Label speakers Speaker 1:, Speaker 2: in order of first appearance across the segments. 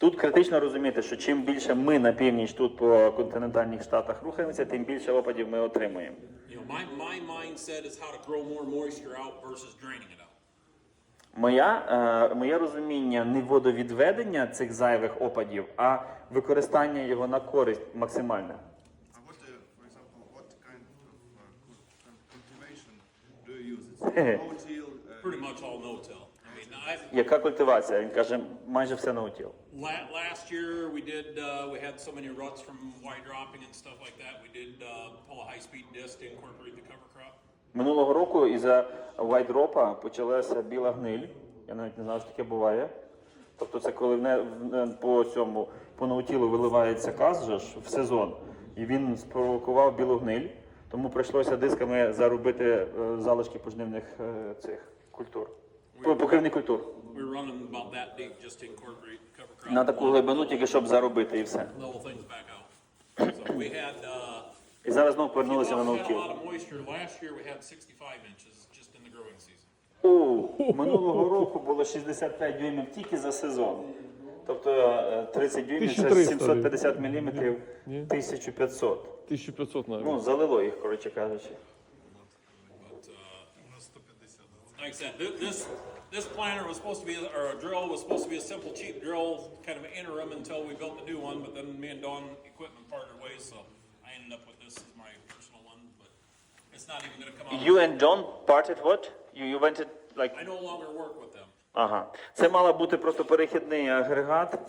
Speaker 1: Тут критично розуміти, що чим більше ми на північ тут по континентальних штатах рухаємося, тим більше опадів ми отримуємо. Моя, е, моє розуміння не водовідведення цих зайвих опадів, а використання його на користь максимальне.
Speaker 2: Pretty much all no-till.
Speaker 1: Яка культивація? Він каже, майже все наутіл.
Speaker 2: La- last year, we did, uh, we had so many ruts from wide dropping and stuff like that. We did, uh, pull a high-speed disc to incorporate the cover crop.
Speaker 1: Минулого року із-за вайдропа почалася біла гниль. Я навіть не знав, що таке буває. Тобто це коли в по цьому по наутілу виливається каз же ж в сезон, і він спровокував білу гниль. Тому прийшлося дисками заробити е, залишки пожнивних е, цих культур. Покривних культур.
Speaker 2: We were running about that deep just to incorporate cover crop.
Speaker 1: На таку глибину тільки щоб заробити і все.
Speaker 2: Uh,
Speaker 1: І зараз знову повернулися на
Speaker 2: had a
Speaker 1: наутіл.
Speaker 2: lot of moisture. Last year, we had 65 inches just in the growing season.
Speaker 1: О, минулого року було 65 дюймів тільки за сезон. Тобто е, 30 дюймів це
Speaker 3: 1300
Speaker 1: 750 міліметрів,
Speaker 3: Ні.
Speaker 1: 1500.
Speaker 3: 1500 навіть.
Speaker 1: Ну, залило їх, коротше кажучи.
Speaker 2: Like I said, this, this planter was supposed to be, or a drill was supposed to be a simple, cheap drill, kind of interim until we built the new one, but then me and Dawn Equipment parted ways, so I ended up with this as my personal one, but it's not even gonna come out.
Speaker 1: You and John parted what? You, you went it, like...
Speaker 2: I no longer work with them.
Speaker 1: Ага. Це мала бути просто перехідний агрегат е,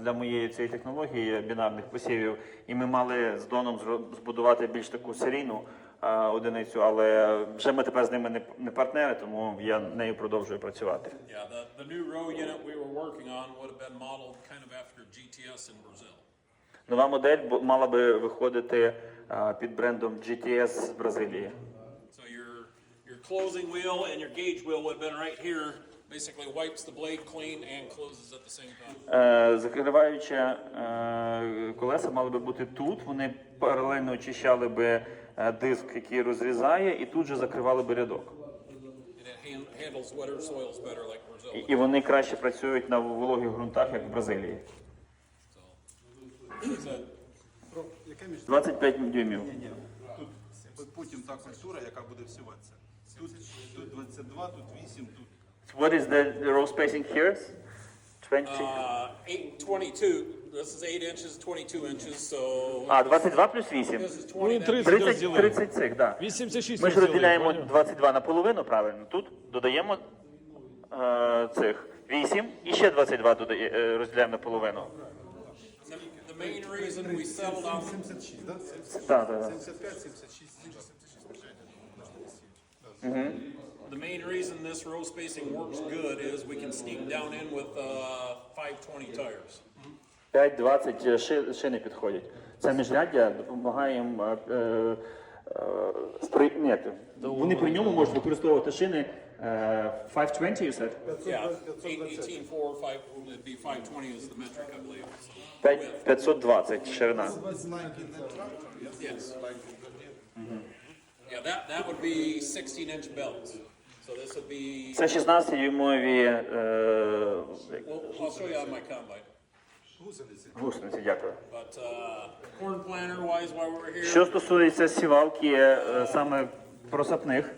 Speaker 1: для моєї цієї технології бінарних посівів. І ми мали з Доном збудувати більш таку серійну е, одиницю, але вже ми тепер з ними не, не партнери, тому я нею продовжую працювати.
Speaker 2: Yeah, the, the new row unit we were working on would have been modeled kind of after GTS in Brazil.
Speaker 1: Нова модель мала би виходити е, під брендом GTS з Бразилії.
Speaker 2: So your, your closing wheel and your gauge wheel would have been right here, basically wipes the blade clean and closes at the same time.
Speaker 1: Е, Закриваючи е, колеса мали би бути тут. Вони паралельно очищали би е, диск, який розрізає, і тут же закривали би рядок.
Speaker 2: And it hand, handles wetter soils better like
Speaker 1: І, вони краще працюють на вологих ґрунтах, як в Бразилії.
Speaker 2: It's a-
Speaker 4: Про яке між
Speaker 1: 25 дюймів.
Speaker 4: Ні, тут потім та культура, яка буде всіватися. Тут, тут 22, тут 8, тут.
Speaker 1: What is the the row spacing here? 20?
Speaker 2: Uh, eight, twenty-two, this is eight inches, twenty-two inches, so
Speaker 1: А, 22 плюс 8.
Speaker 2: this is
Speaker 3: Ну,
Speaker 2: twenty.
Speaker 3: і
Speaker 2: that-
Speaker 3: 30
Speaker 1: 30,
Speaker 3: розділили.
Speaker 1: 30 цих, так.
Speaker 3: 86
Speaker 1: Ми ж
Speaker 3: розділили,
Speaker 1: розділяємо
Speaker 3: поняв?
Speaker 1: 22 на половину, правильно. Тут додаємо е, цих 8 і ще 22 додає, е, розділяємо на половину.
Speaker 2: The the main reason we settled on
Speaker 4: 76, так?
Speaker 1: Так, так, так.
Speaker 4: 75, 76, 76.
Speaker 2: The main reason this row spacing works good is we can sneak down in with uh, 520 tires.
Speaker 1: 5-20 ши, шини підходять. Це міжряддя допомагає їм. е, е, е, спри... Ні, вони при ньому можуть використовувати шини е, 520, you said?
Speaker 2: Yeah, 18, 4, 5, it'd be 520 is the metric, I believe. So,
Speaker 1: 5, 520 ширина.
Speaker 4: It's like in yes?
Speaker 2: Yeah, that, that would be 16 inch belts. So this would be,
Speaker 1: Це 16 дюймові е,
Speaker 2: well, I'll show you on my combine.
Speaker 4: гусениці.
Speaker 1: гусениці, дякую.
Speaker 2: But uh, corn planter wise, while we're here,
Speaker 1: Що стосується сівалки е, саме просапних,